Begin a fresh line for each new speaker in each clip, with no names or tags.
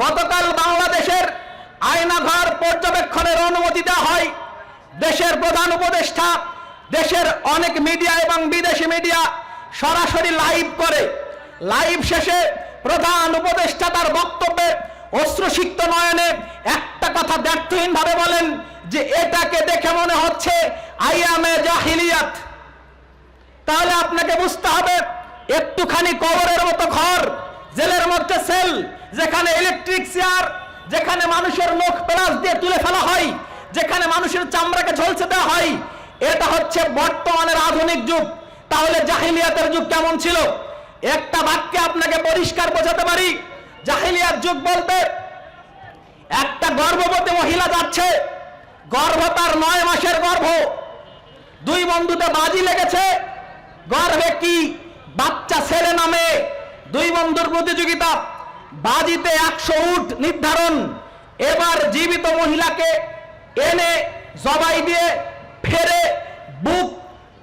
গতকাল বাংলাদেশের আয়নাঘর পর্যবেক্ষণের অনুমতি দেওয়া হয়। দেশের প্রধান উপদেষ্টা, দেশের অনেক মিডিয়া এবং বিদেশি মিডিয়া সরাসরি লাইভ করে। লাইভ শেষে প্রধান উপদেষ্টা তার বক্তব্যে অশ্রুসিক্ত নয়নে একটা কথা ব্যর্থহীন ভাবে বলেন যে, এটাকে দেখে মনে হচ্ছে আইয়ামে জাহিলিয়াত। তাহলে আপনাকে বুঝতে হবে, একটুখানি কবরের মতো ঘর জেলের মধ্যে সেল, যেখানে ইলেকট্রিক চেয়ার যেখানে মানুষের মুখ প্লাস দিয়ে তুলে ফেলা হয়, যেখানে মানুষের চামড়াকে ঝলসে দেওয়া হয়, এটা হচ্ছে বর্তমানের আধুনিক যুগ। তাহলে জাহিলিয়াতের যুগ কেমন ছিল? একটা বাক্যে আপনাকে পরিষ্কার বোঝাতে পারি, জাহিলিয়াত যুগ বলতে একটা গর্ভবতী মহিলা যাচ্ছে, গর্ভ তার নয় মাসের গর্ভ। দুই বন্ধুতে বাজি লেগেছে, গর্ভে কি বাচ্চা ছেলে নামে দুই বন্ধুর প্রতিযোগিতা। বাজিতে একশো উট নির্ধারণ। এবার জীবিত মহিলাকে এনে জবাই দিয়ে ফেরে, বুক,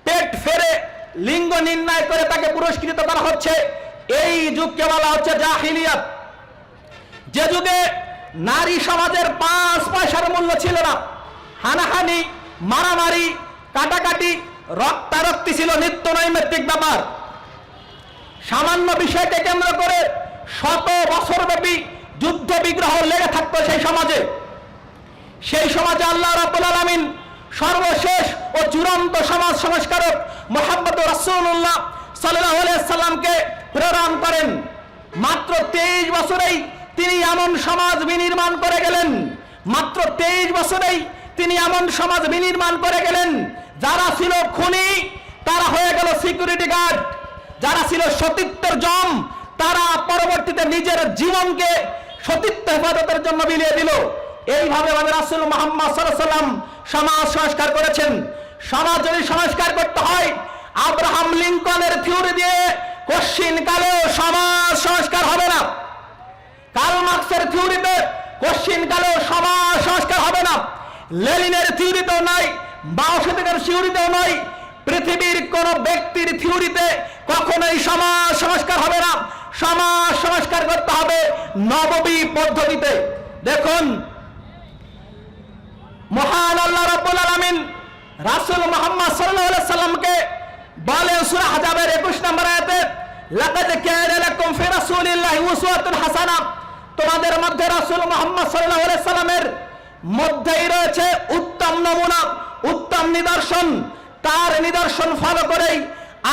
পেট ফেরে লিঙ্গ নির্ণয় করে তাকে পুরস্কৃত করা হচ্ছে। এই যুগকে বলা হচ্ছে জাহিলিয়াত। যে যুগে নারী সমাজের পাঁচ পয়সার মূল্য ছিল না। হানাহানি, মারামারি, কাটাকাটি, রক্তারক্তি ছিল নিত্য নৈমিত্তিক ব্যাপার। সামান্য বিষয়কে কেন্দ্র করে শত বছরব্যাপী যুদ্ধ বিগ্রহ লেগে থাকতো সেই সমাজে। সেই সমাজে আল্লাহ রাব্বুল আলামিন সর্বশেষ ও চূড়ান্ত সমাজ সংস্কারক মোহাম্মদ রাসূলুল্লাহ সাল্লাল্লাহু আলাইহি সাল্লামকে প্রেরণ করেন। মাত্র তেইশ বছরেই তিনি এমন সমাজ বিনির্মাণ করে গেলেন। মাত্র তেইশ বছরেই তিনি এমন সমাজ বিনির্মাণ করে গেলেন। যারা ছিল খুনি, তারা হয়ে গেল সিকিউরিটি গার্ড যারা ছিল সতীত্বের জম, তারা পরবর্তীতে নিজের জীবনকে সতীত্ব হেফাজতের জন্য বিলিয়ে দিল। এইভাবে ভাবে রাসুল মোহাম্মদ সাল্লাম সমাজ সংস্কার করেছেন। সমাজ যদি সংস্কার করতে হয়, আব্রাহাম লিঙ্কনের থিওরি দিয়ে কশ্চিন কালেও সমাজ সংস্কার হবে না। কার্ল মার্কসের থিওরিতে কশ্চিন কালেও সমাজ সংস্কার হবে না। লেলিনের থিওরিতেও নাই বাউসেদের থিওরিতেও নয় পৃথিবীর কোন ব্যক্তির থিওরিতে কখনোই সমাজ সংস্কার হবে না। সমাজ সংস্কার করতে হবে নববী পদ্ধতিতে। দেখুন, মহান আল্লাহ রাব্বুল আলামিন রাসূল মুহাম্মদ সাল্লাল্লাহু আলাইহি সাল্লামকে বলেন, সূরা হাজাবের 21 নম্বর আয়াতে, লাকাদ কানা লাকুম ফি রাসূলিল্লাহি উসওয়াতুন হাসানাহ তোমাদের মধ্যে রাসূল মুহাম্মদ সাল্লাল্লাহু আলাইহি সাল্লামের মধ্যেই রয়েছে উত্তম নমুনা, উত্তম নিদর্শন। তার নিদর্শন ফলো করেই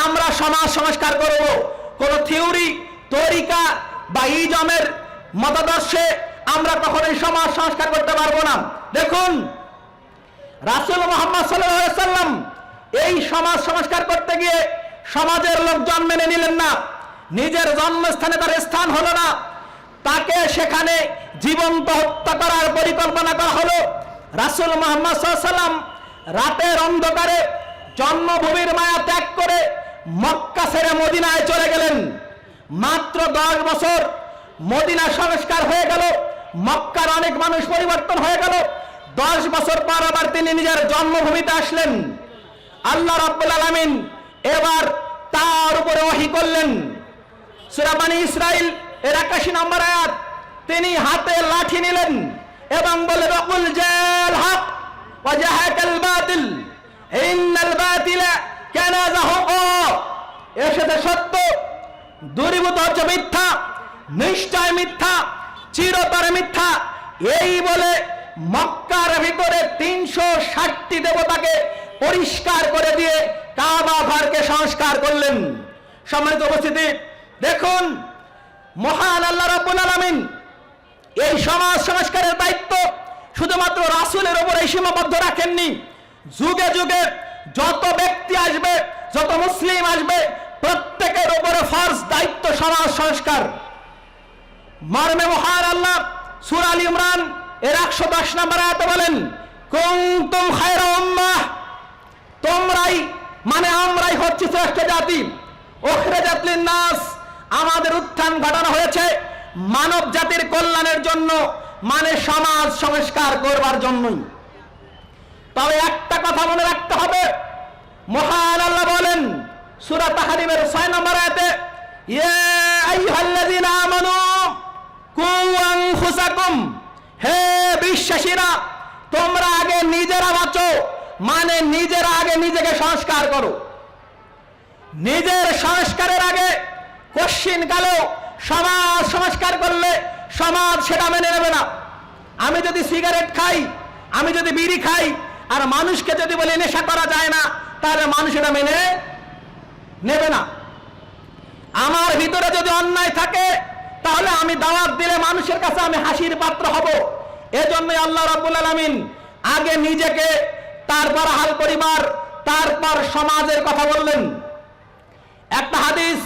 আমরা সমাজ সংস্কার করব। কোন থিওরি তরিকা বা ইজমের মতাদর্শে আমরা কখনোই সমাজ সংস্কার করতে পারব না। দেখুন, রাসুল মোহাম্মদ সাল্লাম এই সমাজ সংস্কার করতে গিয়ে সমাজের লোকজন মেনে নিলেন না। নিজের জন্মস্থানে তার স্থান হলো না। তাকে সেখানে জীবন্ত হত্যা করার পরিকল্পনা করা হলো। রাসুল মোহাম্মদ সাল্লাম রাতের অন্ধকারে জন্মভূমির মায়া ত্যাগ করে মক্কা ছেড়ে মদিনায় চলে গেলেন। মাত্র দশ বছর মদিনা সংস্কার হয়ে গেল, মক্কার অনেক মানুষ পরিবর্তন হয়ে গেল। দশ বছর পর আবার তিনি নিজের জন্মভূমিতে আসলেন। আল্লাহ রাব্বুল আলামিন এবার তার উপরে ওহি করলেন। সুরাবানি ইসরাইল এর একাশি নম্বর আয়াত, তিনি হাতে লাঠি নিলেন এবং বলে রকুল জেল হক বাতিল। যাহুকা। এসেছে সত্য, দূরীভূত হচ্ছে মিথ্যা, নিশ্চয় মিথ্যা, চিরতরে মিথ্যা। এই বলে মক্কার ভিতরে তিনশো ষাটটি দেবতাকে পরিষ্কার করে দিয়ে কাবা ঘরকে সংস্কার করলেন। সম্মানিত উপস্থিতি, দেখুন, মহান আল্লাহ রাব্বুল আলামিন এই সমাজ সংস্কারের দায়িত্ব শুধুমাত্র রাসূলের উপরে সীমাবদ্ধ রাখেননি। যুগে যুগে যত ব্যক্তি আসবে, যত মুসলিম আসবে, প্রত্যেকের উপরে ফরজ দায়িত্ব সমাজ সংস্কার। মর্মে মহান আল্লাহ সুর আলী ইমরান এর একশো দশ নম্বর আয়াতে বলেন, কুনতুম খায়রা উম্মাহ তোমরাই মানে আমরাই হচ্ছে শ্রেষ্ঠ জাতি। ওখরে জাতলিন নাস আমাদের উত্থান ঘটানো হয়েছে মানব জাতির কল্যাণের জন্য মানে সমাজ সংস্কার করবার জন্যই। তবে একটা কথা মনে রাখতে হবে। মহান আল্লাহ বলেন, সূরা তাহরিমের 6 নম্বর আয়াতে হে বিশ্বাসীরা, তোমরা আগে নিজেরা বাঁচো মানে নিজেরা আগে নিজেকে সংস্কার করো। নিজের সংস্কারের আগে কশ্চিন কালেও সমাজ সংস্কার করলে সমাজ সেটা মেনে নেবে না। আমি যদি সিগারেট খাই, আমি যদি বিড়ি খাই আর মানুষকে যদি বলে, নেশা করা যায় না, তাহলে মানুষ এটা মেনে নেবে না। আমার ভিতরে যদি অন্যায় থাকে, তাহলে আমি দাওয়াত দিলে মানুষের কাছে আমি হাসির পাত্র হব। এজন্যই আল্লাহ রাব্বুল আলামিন আগে নিজেকে, তারপর হাল পরিবার, তারপর সমাজের কথা বললেন। একটা হাদিস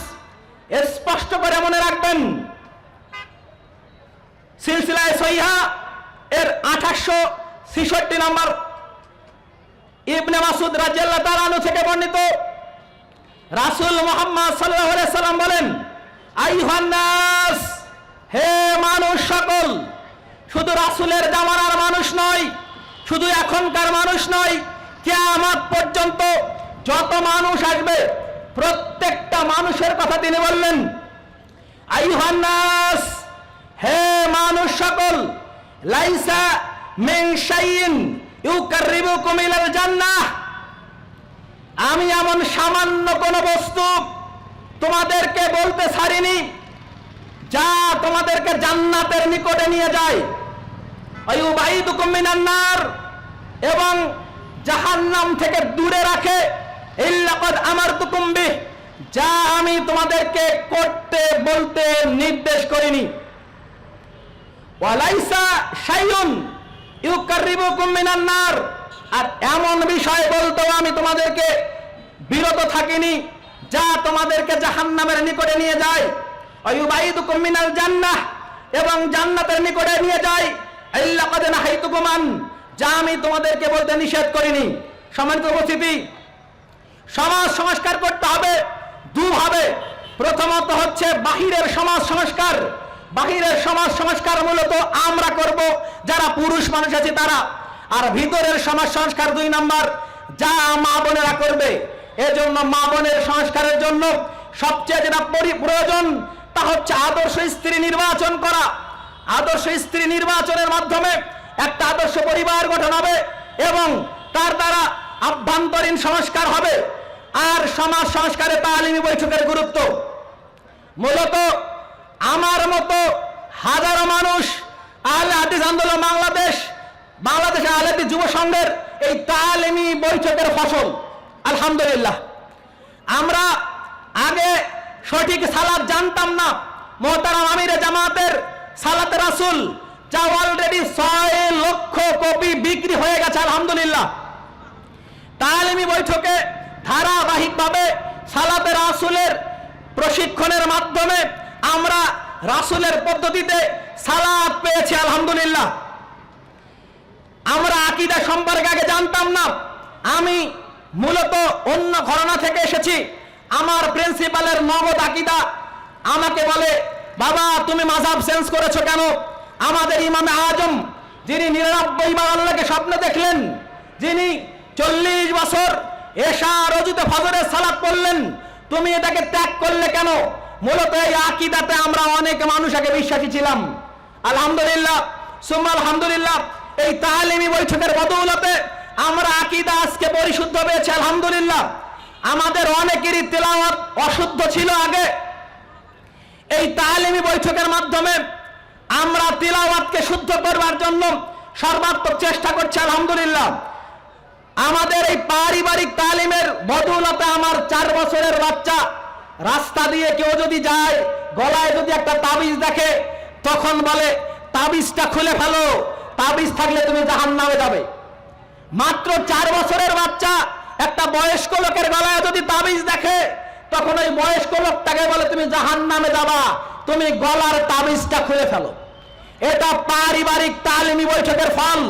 স্পষ্ট করে মনে রাখবেন। সিলসিলায় সহিহা এর আঠাশশো ছিষট্টি নম্বর ইবনে মাসুদ রাজিয়াল্লাহ তাআলা থেকে বর্ণিত রাসূল মুহাম্মদ আলাইহি সাল্লাম বলেন, আইয়ুহান নাস, হে মানুষ সকল, শুধু রাসূলের জামানার মানুষ নয়, শুধু এখনকার মানুষ নয়, কিয়ামত পর্যন্ত যত মানুষ আসবে, প্রত্যেকটা মানুষের কথা তিনি বললেন, আইয়ুহান নাস, হে মানুষ সকল, লাইসা মিন আমি এমন সামান্য কোন বস্তু তোমাদেরকে বলতে ছাড়িনি, যা তোমাদেরকে জান্নাতের নিকটে নিয়ে যায়। অয়ুবাইদুকুম মিনান নার, এবং জাহান্নাম থেকে দূরে রাখে। ইল্লাকাদ আমারতুকুম যা আমি তোমাদেরকে করতে, বলতে নির্দেশ করিনি। ওয়ালাইসা শাইউন ইউকাররিবুকুম মিনান নার। আর এমন বিষয় বলতেও আমি তোমাদেরকে বিরত থাকিনি, যা তোমাদেরকে জাহান্নামের নিকটে নিয়ে যায়। জান্নাহ, এবং নিকটে নিয়ে যায়। আন যা আমি তোমাদেরকে বলতে নিষেধ করিনি। সমাজ সংস্কার করতে হবে, দুভাবে। প্রথমত হচ্ছে বাহিরের সমাজ সংস্কার। বাহিরের সমাজ সংস্কার মূলত আমরা করব, যারা পুরুষ মানুষ আছে তারা। আর ভিতরের সমাজ সংস্কার দুই নাম্বার, যা মা বোনেরা করবে। এজন্য মা বোনের সংস্কারের জন্য সবচেয়ে যেটা পরি- প্রয়োজন, তা হচ্ছে আদর্শ স্ত্রী নির্বাচন করা। আদর্শ স্ত্রী নির্বাচনের মাধ্যমে একটা আদর্শ পরিবার গঠন হবে এবং তার দ্বারা আভ্যন্তরীণ সংস্কার হবে। আর সমাজ সংস্কারে তালিমি বৈঠকের গুরুত্ব। মূলত আমার মতো হাজারো মানুষ আহলে হাদিস আন্দোলন বাংলাদেশ বাংলাদেশ আহলে হাদিস যুব সংঘের এই তালিমি বৈঠকের ফসল। আলহামদুলিল্লাহ। আমরা আগে সঠিক সালাদ জানতাম না। মোহতারাম আমিরে জামাতের সালাত রাসুল যা অলরেডি ছয় লক্ষ কপি বিক্রি হয়ে গেছে, আলহামদুলিল্লাহ। তালিমি বৈঠকে ধারাবাহিকভাবে সালাতে রাসুলের প্রশিক্ষণের মাধ্যমে রাসুলের পদ্ধতিতে সালাদ পেয়েছে, আলহামদুলিল্লাহ। আমরা আকিদা সম্পর্কে আগে জানতাম না। আমি মূলত অন্য ঘটনা থেকে এসেছি। আমার প্রিন্সিপালের নগদ আকিদা আমাকে বলে, বাবা, তুমি মাঝাব চেঞ্জ করেছ কেন? আমাদের ইমামে আজম, যিনি নিরানব্বই বার আল্লাহকে স্বপ্ন দেখলেন, যিনি চল্লিশ বছর এশা রজুতে ফজরের সালাত পড়লেন, তুমি এটাকে ত্যাগ করলে কেন? মূলত এই আকিদাতে আমরা অনেক মানুষ আগে বিশ্বাসী ছিলাম। আলহামদুলিল্লাহ, সুম্মা আলহামদুলিল্লাহ, এই তালিমি বৈঠকের বদৌলতে আমরা আকিদা আজকে পরিশুদ্ধ পেয়েছি, আলহামদুলিল্লাহ। আমাদের অনেকেরই তেলাওয়াত অশুদ্ধ ছিল আগে। এই তালিমি বৈঠকের মাধ্যমে আমরা তিলাওয়াতকে শুদ্ধ করবার জন্য সর্বাত্মক চেষ্টা করছি, আলহামদুলিল্লাহ। আমাদের এই পারিবারিক তালিমের বদৌলতে আমার চার বছরের বাচ্চা রাস্তা দিয়ে কেউ যদি যায়, গলায় যদি একটা তাবিজ দেখে, তখন বলে, তাবিজটা খুলে ফেলো, তাবিজ থাকলে তুমি জাহান নামে যাবে। মাত্র চার বছরের বাচ্চা, একটা বয়স্ক লোকের গলায় যদি তাবিজ দেখে, তখন ওই বয়স্ক লোকটাকে বলে, তুমি জাহান নামে যাবা, তুমি গলার তাবিজটা খুলে ফেলো। এটা পারিবারিক তালিমি বৈঠকের ফল।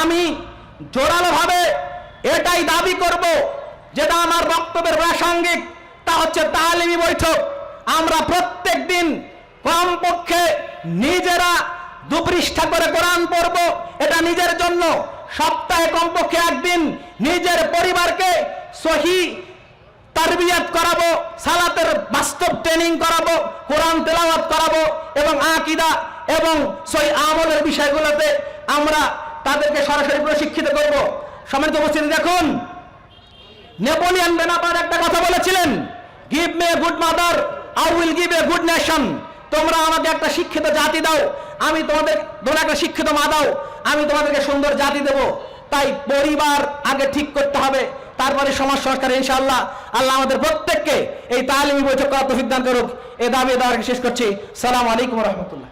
আমি জোরালো ভাবে এটাই দাবি করব, যেটা আমার বক্তব্যের প্রাসঙ্গিক। হচ্ছে তালিমি বৈঠক। আমরা প্রত্যেক দিন কমপক্ষে নিজেরা দুপৃষ্ঠা করে কোরআন পড়ব। এটা নিজের জন্য। সপ্তাহে কমপক্ষে একদিন নিজের পরিবারকে সহি তারবিয়াত করাবো, সালাতের বাস্তব ট্রেনিং করাবো, কোরআন তেলাওয়াত করাবো এবং আকিদা এবং সেই আমলের বিষয়গুলোতে আমরা তাদেরকে সরাসরি প্রশিক্ষিত করব। সমিত উপস্থিতি দেখুন, নেপোলিয়ান বেনাপার একটা কথা বলেছিলেন। Give me good mother I will give a good nation তোমরা আমাকে একটা শিক্ষিত জাতি দাও, আমি তোমাদের তোমরা একটা শিক্ষিত মা দাও, আমি তোমাদেরকে সুন্দর জাতি দেব। তাই পরিবার আগে ঠিক করতে হবে, তারপরে সমাজ সংস্কার ইনশাআল্লাহ। আল্লাহ আমাদের প্রত্যেককে এই তালিমি বৈঠক করার তৌফিক দান করুক। এ দাবি দেওয়ার শেষ করছি। সালাম আলাইকুম রহমতুল্লাহ।